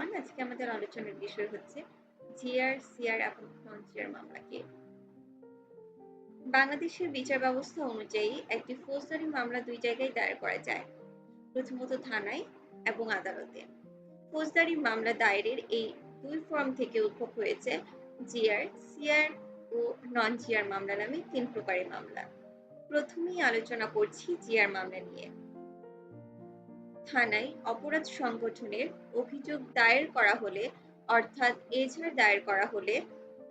Everyone আজকে আমাদের আলোচনার বিষয় হচ্ছে জিআর, সিআর এবং নন মামলা কি বাংলাদেশের বিচার ব্যবস্থা অনুযায়ী একটি ফৌজদারি মামলা দুই জায়গায় দায়ের করা যায়, প্রথমত থানায় এবং আদালতে। ফৌজদারি মামলা দায়েরের এই দুই ফর্ম থেকে উদ্ভব হয়েছে জিআর, সিআর ও নন জিআর মামলা নামে তিন প্রকারের মামলা। প্রথমেই আলোচনা করছি জিআর মামলা নিয়ে। থানায় অপরাধ সংগঠনের অভিযোগ দায়ের করা হলে, অর্থাৎ এজাহার দায়ের করা হলে,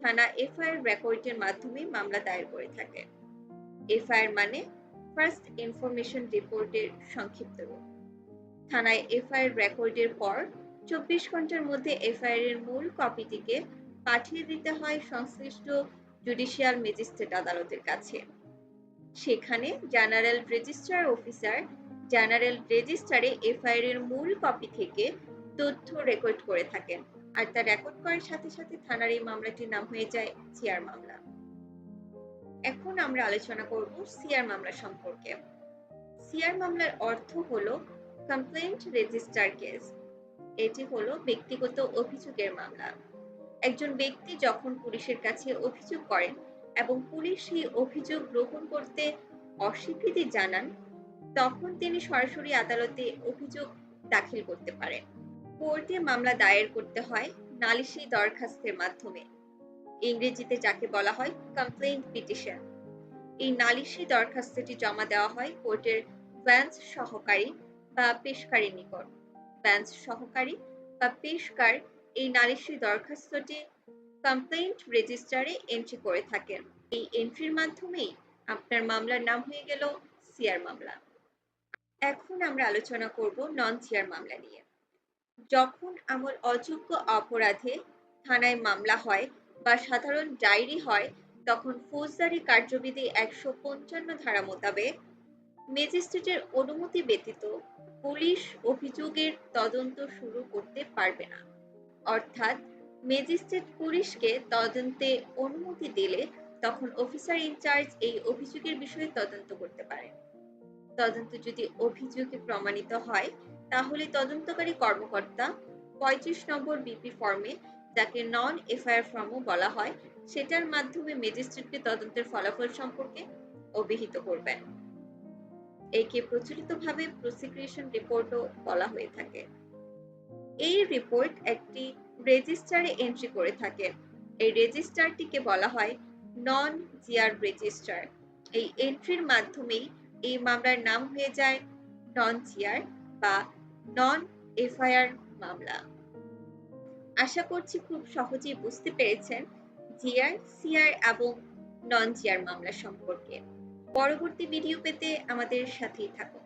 থানা এফআইআর রেকর্ডের মাধ্যমে মামলা দায়ের করে থাকে। এফআইআর মানে ফার্স্ট ইনফরমেশন রিপোর্টের সংক্ষিপ্ত রূপ। থানায় এফআইআর রেকর্ডের পর চব্বিশ ঘণ্টার মধ্যে এফআইআর এর মূল কপিটিকে পাঠিয়ে দিতে হয় সংশ্লিষ্ট জুডিশিয়াল ম্যাজিস্ট্রেট আদালতের কাছে। সেখানে জেনারেল রেজিস্ট্রার অফিসার জেনারেল রেজিস্টারে এফআইআর এর মূল কপি থেকে তথ্য রেকর্ড করে থাকেন। আর তা রেকর্ড করার সাথে সাথে থানার এই মামলাটির নাম হয়ে যায় সিআর মামলা। এখন আমরা আলোচনা করব সিআর মামলা সম্পর্কে। সিআর মামলার অর্থ হলো কমপ্লেন্ট রেজিস্টার কেস এটি হলো ব্যক্তিগত অভিযোগের মামলা। একজন ব্যক্তি যখন পুলিশের কাছে অভিযোগ করেন এবং পুলিশ সেই অভিযোগ গ্রহণ করতে অস্বীকৃতি জানান তখন তিনি সরাসরি আদালতে অভিযোগ দাখিল করতে পারেন। কোর্টে মামলা দায়ের করতে হয় নালিশি দরখাস্তের মাধ্যমে। ইংরেজিতে যাকে বলা হয় কমপ্লেইন্ট পিটিশন এই নালিশি দরখাস্তটি জমা দেওয়া হয় কোর্টের ভ্যান্স সহকারী বা পেশকারীর নিকট। ভ্যান্স সহকারী বা পেশকার এই নালিশি দরখাস্তটি কমপ্লেইন্ট রেজিস্টারে এন্ট্রি করে থাকেন। এই এন্ট্রির মাধ্যমেই আপনার মামলার নাম হয়ে গেল সিআর মামলা। এখন আমরা আলোচনা করব নন সিআর মামলা নিয়ে। যখন আমার অযোগ্য অপরাধে থানায় মামলা হয় বা সাধারণ ডায়েরি হয়, তখন ফৌজদারি কার্যবিধি একশো পঞ্চান্ন ধারা মোতাবেক ম্যাজিস্ট্রেটের অনুমতি ব্যতীত পুলিশ অভিযোগের তদন্ত শুরু করতে পারবে না। অর্থাৎ ম্যাজিস্ট্রেট পুলিশকে তদন্তে অনুমতি দিলে তখন অফিসার ইনচার্জ এই অভিযোগের বিষয়ে তদন্ত করতে পারে তদন্ত যদি অভিযোগে প্রমাণিত হয়, তাহলে তদন্তকারী কর্মকর্তা পঁয়ত্রিশ নম্বর বিপি ফর্মে, যাকে নন এফআইআর ফর্মও বলা হয়, সেটার মাধ্যমে ম্যাজিস্ট্রেটকে তদন্তের ফলাফল সম্পর্কে অভিহিত করবেন। একে প্রচলিতভাবে প্রসিকিউশন রিপোর্টও বলা হয়ে থাকে। এই রিপোর্ট একটি রেজিস্টারে এন্ট্রি করে থাকে। এই রেজিস্টারটিকে বলা হয় নন জিআর রেজিস্টার এই এন্ট্রির মাধ্যমেই এই মামলার নাম হয়ে যায় নন জিআর বা নন এফআইআর মামলা। আশা করছি খুব সহজেই বুঝতে পেরেছেন জিআর, সিআর এবং নন জিআর মামলা সম্পর্কে। পরবর্তী ভিডিও পেতে আমাদের সাথেই থাকুন।